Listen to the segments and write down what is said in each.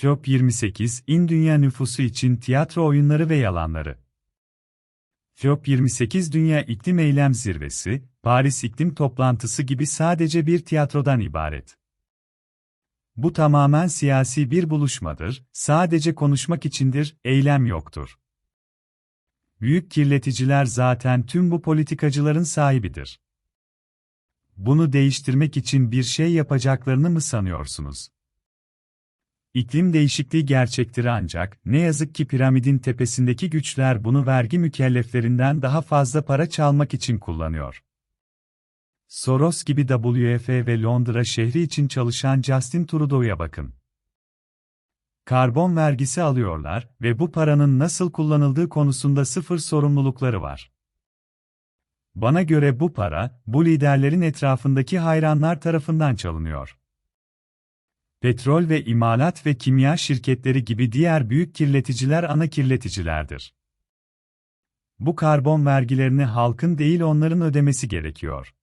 FOP 28, İn Dünya Nüfusu için Tiyatro Oyunları ve Yalanları. FOP 28 Dünya İklim Eylem Zirvesi, Paris İklim Toplantısı gibi sadece bir tiyatrodan ibaret. Bu tamamen siyasi bir buluşmadır, sadece konuşmak içindir, eylem yoktur. Büyük kirleticiler zaten tüm bu politikacıların sahibidir. Bunu değiştirmek için bir şey yapacaklarını mı sanıyorsunuz? İklim değişikliği gerçektir ancak, ne yazık ki piramidin tepesindeki güçler bunu vergi mükelleflerinden daha fazla para çalmak için kullanıyor. Soros gibi WF ve Londra şehri için çalışan Justin Trudeau'ya bakın. Karbon vergisi alıyorlar ve bu paranın nasıl kullanıldığı konusunda sıfır sorumlulukları var. Bana göre bu para, bu liderlerin etrafındaki hayranlar tarafından çalınıyor. Petrol ve imalat ve kimya şirketleri gibi diğer büyük kirleticiler ana kirleticilerdir. Bu karbon vergilerini halkın değil onların ödemesi gerekiyor.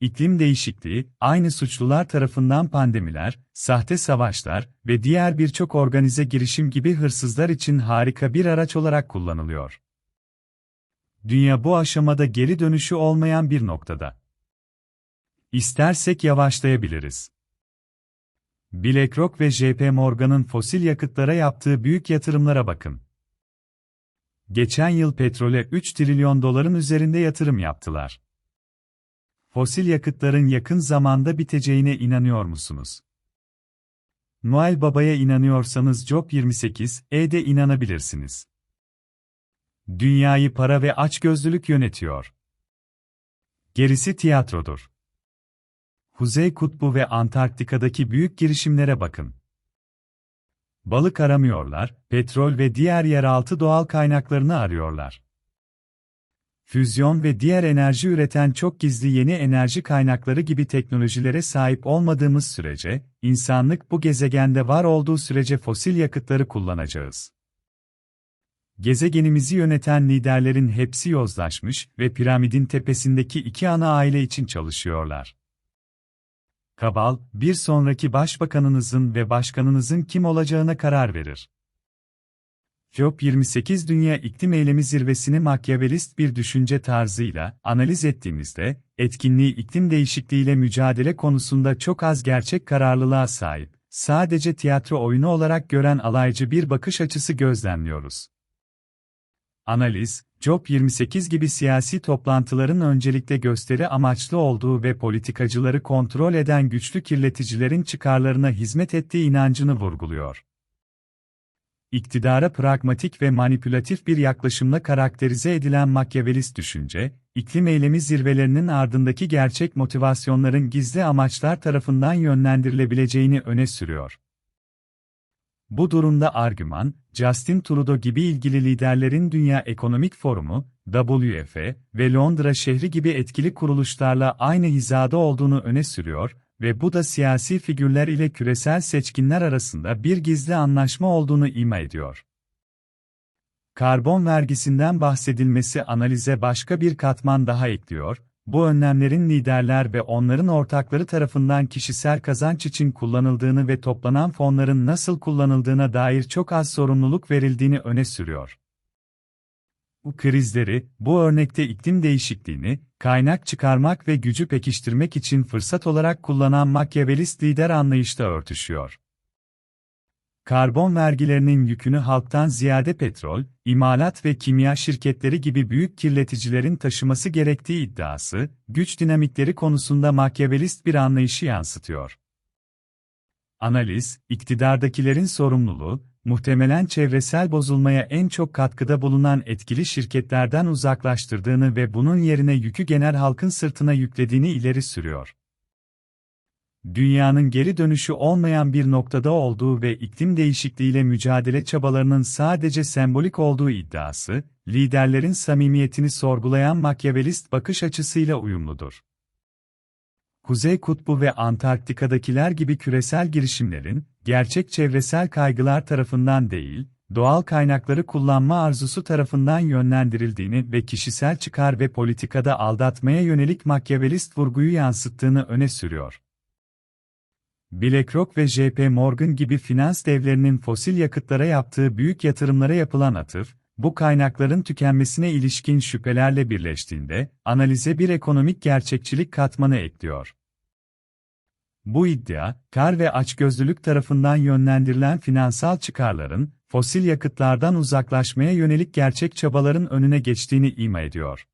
İklim değişikliği, aynı suçlular tarafından pandemiler, sahte savaşlar ve diğer birçok organize girişim gibi hırsızlar için harika bir araç olarak kullanılıyor. Dünya bu aşamada geri dönüşü olmayan bir noktada. İstersek yavaşlayabiliriz. BlackRock ve JP Morgan'ın fosil yakıtlara yaptığı büyük yatırımlara bakın. Geçen yıl petrole 3 trilyon doların üzerinde yatırım yaptılar. Fosil yakıtların yakın zamanda biteceğine inanıyor musunuz? Noel Baba'ya inanıyorsanız Job 28, E'de inanabilirsiniz. Dünyayı para ve açgözlülük yönetiyor. Gerisi tiyatrodur. Kuzey Kutbu ve Antarktika'daki büyük girişimlere bakın. Balık aramıyorlar, petrol ve diğer yeraltı doğal kaynaklarını arıyorlar. Füzyon ve diğer enerji üreten çok gizli yeni enerji kaynakları gibi teknolojilere sahip olmadığımız sürece, insanlık bu gezegende var olduğu sürece fosil yakıtları kullanacağız. Gezegenimizi yöneten liderlerin hepsi yozlaşmış ve piramidin tepesindeki iki ana aile için çalışıyorlar. Kabal, bir sonraki başbakanınızın ve başkanınızın kim olacağına karar verir. FOP 28 Dünya İklim Eylemi Zirvesini makyavelist bir düşünce tarzıyla analiz ettiğimizde, etkinliği iklim değişikliğiyle mücadele konusunda çok az gerçek kararlılığa sahip, sadece tiyatro oyunu olarak gören alaycı bir bakış açısı gözlemliyoruz. Analiz, COP28 gibi siyasi toplantıların öncelikle gösteri amaçlı olduğu ve politikacıları kontrol eden güçlü kirleticilerin çıkarlarına hizmet ettiği inancını vurguluyor. İktidara pragmatik ve manipülatif bir yaklaşımla karakterize edilen makyavelist düşünce, iklim eylemi zirvelerinin ardındaki gerçek motivasyonların gizli amaçlar tarafından yönlendirilebileceğini öne sürüyor. Bu durumda argüman, Justin Trudeau gibi ilgili liderlerin Dünya Ekonomik Forumu, WF ve Londra şehri gibi etkili kuruluşlarla aynı hizada olduğunu öne sürüyor ve bu da siyasi figürler ile küresel seçkinler arasında bir gizli anlaşma olduğunu ima ediyor. Karbon vergisinden bahsedilmesi analize başka bir katman daha ekliyor, bu önlemlerin liderler ve onların ortakları tarafından kişisel kazanç için kullanıldığını ve toplanan fonların nasıl kullanıldığına dair çok az sorumluluk verildiğini öne sürüyor. Bu krizleri, bu örnekte iklim değişikliğini, kaynak çıkarmak ve gücü pekiştirmek için fırsat olarak kullanan makyavelist lider anlayışta örtüşüyor. Karbon vergilerinin yükünü halktan ziyade petrol, imalat ve kimya şirketleri gibi büyük kirleticilerin taşıması gerektiği iddiası, güç dinamikleri konusunda makyavelist bir anlayışı yansıtıyor. Analiz, iktidardakilerin sorumluluğu, muhtemelen çevresel bozulmaya en çok katkıda bulunan etkili şirketlerden uzaklaştırdığını ve bunun yerine yükü genel halkın sırtına yüklediğini ileri sürüyor. Dünyanın geri dönüşü olmayan bir noktada olduğu ve iklim değişikliğiyle mücadele çabalarının sadece sembolik olduğu iddiası, liderlerin samimiyetini sorgulayan makyavelist bakış açısıyla uyumludur. Kuzey Kutbu ve Antarktika'dakiler gibi küresel girişimlerin, gerçek çevresel kaygılar tarafından değil, doğal kaynakları kullanma arzusu tarafından yönlendirildiğini ve kişisel çıkar ve politikada aldatmaya yönelik makyavelist vurguyu yansıttığını öne sürüyor. BlackRock ve JP Morgan gibi finans devlerinin fosil yakıtlara yaptığı büyük yatırımlara yapılan atıf, bu kaynakların tükenmesine ilişkin şüphelerle birleştiğinde, analize bir ekonomik gerçekçilik katmanı ekliyor. Bu iddia, kar ve açgözlülük tarafından yönlendirilen finansal çıkarların, fosil yakıtlardan uzaklaşmaya yönelik gerçek çabaların önüne geçtiğini ima ediyor.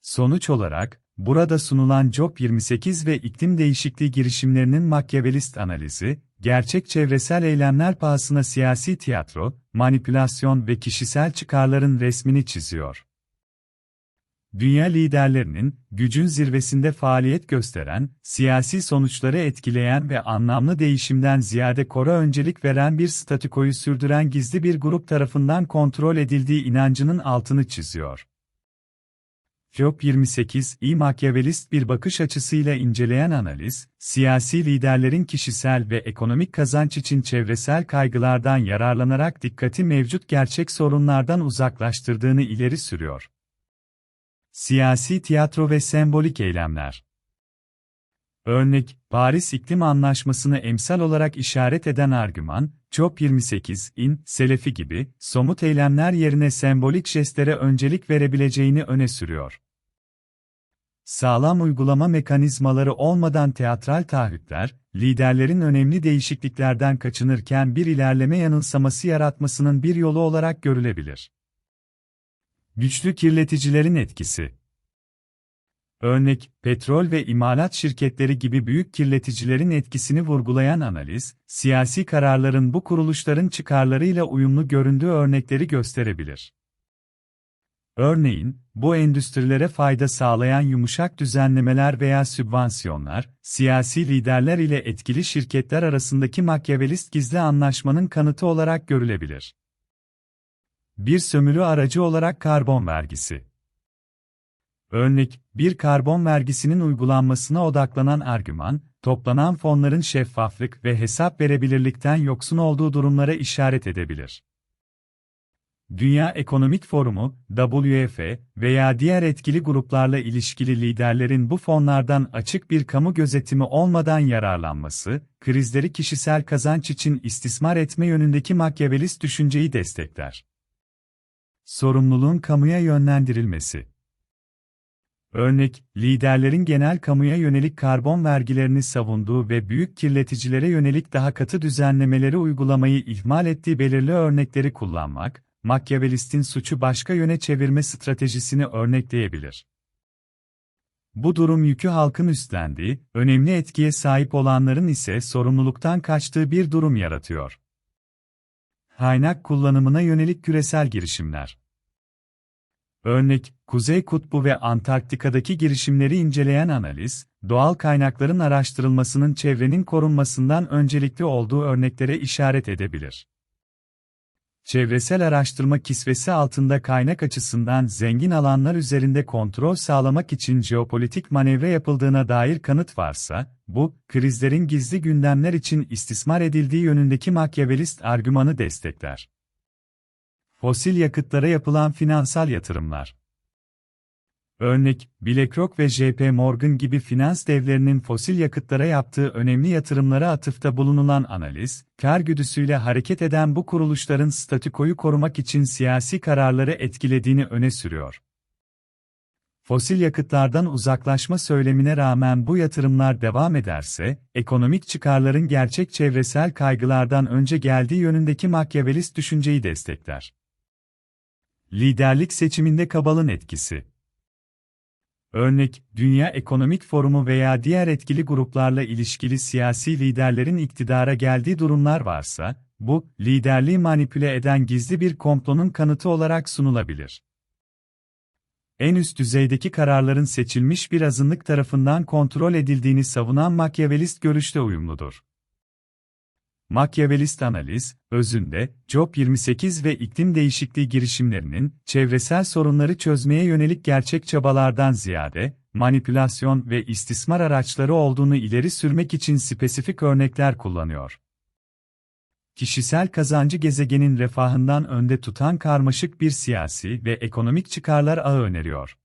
Sonuç olarak, burada sunulan COP28 ve iklim değişikliği girişimlerinin makyavelist analizi, gerçek çevresel eylemler pahasına siyasi tiyatro, manipülasyon ve kişisel çıkarların resmini çiziyor. Dünya liderlerinin, gücün zirvesinde faaliyet gösteren, siyasi sonuçları etkileyen ve anlamlı değişimden ziyade kora öncelik veren bir statükoyu sürdüren gizli bir grup tarafından kontrol edildiği inancının altını çiziyor. Fiyop 28, iyi makyavelist bir bakış açısıyla inceleyen analiz, siyasi liderlerin kişisel ve ekonomik kazanç için çevresel kaygılardan yararlanarak dikkati mevcut gerçek sorunlardan uzaklaştırdığını ileri sürüyor. Siyasi tiyatro ve sembolik eylemler Örnek, Paris İklim Anlaşması'nı emsal olarak işaret eden argüman, COP28, in, Selefi gibi, somut eylemler yerine sembolik jestlere öncelik verebileceğini öne sürüyor. Sağlam uygulama mekanizmaları olmadan teatral taahhütler, liderlerin önemli değişikliklerden kaçınırken bir ilerleme yanılsaması yaratmasının bir yolu olarak görülebilir. Güçlü kirleticilerin etkisi Örnek, petrol ve imalat şirketleri gibi büyük kirleticilerin etkisini vurgulayan analiz, siyasi kararların bu kuruluşların çıkarlarıyla uyumlu göründüğü örnekleri gösterebilir. Örneğin, bu endüstrilere fayda sağlayan yumuşak düzenlemeler veya sübvansiyonlar, siyasi liderler ile etkili şirketler arasındaki makyavelist gizli anlaşmanın kanıtı olarak görülebilir. Bir sömürü aracı olarak karbon vergisi Örnek, bir karbon vergisinin uygulanmasına odaklanan argüman, toplanan fonların şeffaflık ve hesap verebilirlikten yoksun olduğu durumlara işaret edebilir. Dünya Ekonomik Forumu, WEF veya diğer etkili gruplarla ilişkili liderlerin bu fonlardan açık bir kamu gözetimi olmadan yararlanması, krizleri kişisel kazanç için istismar etme yönündeki makyavelist düşünceyi destekler. Sorumluluğun kamuya yönlendirilmesi Örnek, liderlerin genel kamuya yönelik karbon vergilerini savunduğu ve büyük kirleticilere yönelik daha katı düzenlemeleri uygulamayı ihmal ettiği belirli örnekleri kullanmak, Machiavellist'in suçu başka yöne çevirme stratejisini örnekleyebilir. Bu durum yükü halkın üstlendiği, önemli etkiye sahip olanların ise sorumluluktan kaçtığı bir durum yaratıyor. Kaynak kullanımına yönelik küresel girişimler Örnek, Kuzey Kutbu ve Antarktika'daki girişimleri inceleyen analiz, doğal kaynakların araştırılmasının çevrenin korunmasından öncelikli olduğu örneklere işaret edebilir. Çevresel araştırma kisvesi altında kaynak açısından zengin alanlar üzerinde kontrol sağlamak için jeopolitik manevra yapıldığına dair kanıt varsa, bu, krizlerin gizli gündemler için istismar edildiği yönündeki makyavelist argümanı destekler. Fosil yakıtlara yapılan finansal yatırımlar. Örnek, BlackRock ve JP Morgan gibi finans devlerinin fosil yakıtlara yaptığı önemli yatırımlara atıfta bulunulan analiz, kar güdüsüyle hareket eden bu kuruluşların statükoyu korumak için siyasi kararları etkilediğini öne sürüyor. Fosil yakıtlardan uzaklaşma söylemine rağmen bu yatırımlar devam ederse, ekonomik çıkarların gerçek çevresel kaygılardan önce geldiği yönündeki makyavelist düşünceyi destekler. Liderlik seçiminde kabalın etkisi. Örnek, Dünya Ekonomik Forumu veya diğer etkili gruplarla ilişkili siyasi liderlerin iktidara geldiği durumlar varsa, bu, liderliği manipüle eden gizli bir komplonun kanıtı olarak sunulabilir. En üst düzeydeki kararların seçilmiş bir azınlık tarafından kontrol edildiğini savunan makyavelist görüşte uyumludur. Makyavelist analiz, özünde, COP28 ve iklim değişikliği girişimlerinin, çevresel sorunları çözmeye yönelik gerçek çabalardan ziyade, manipülasyon ve istismar araçları olduğunu ileri sürmek için spesifik örnekler kullanıyor. Kişisel kazancı gezegenin refahından önde tutan karmaşık bir siyasi ve ekonomik çıkarlar ağı öneriyor.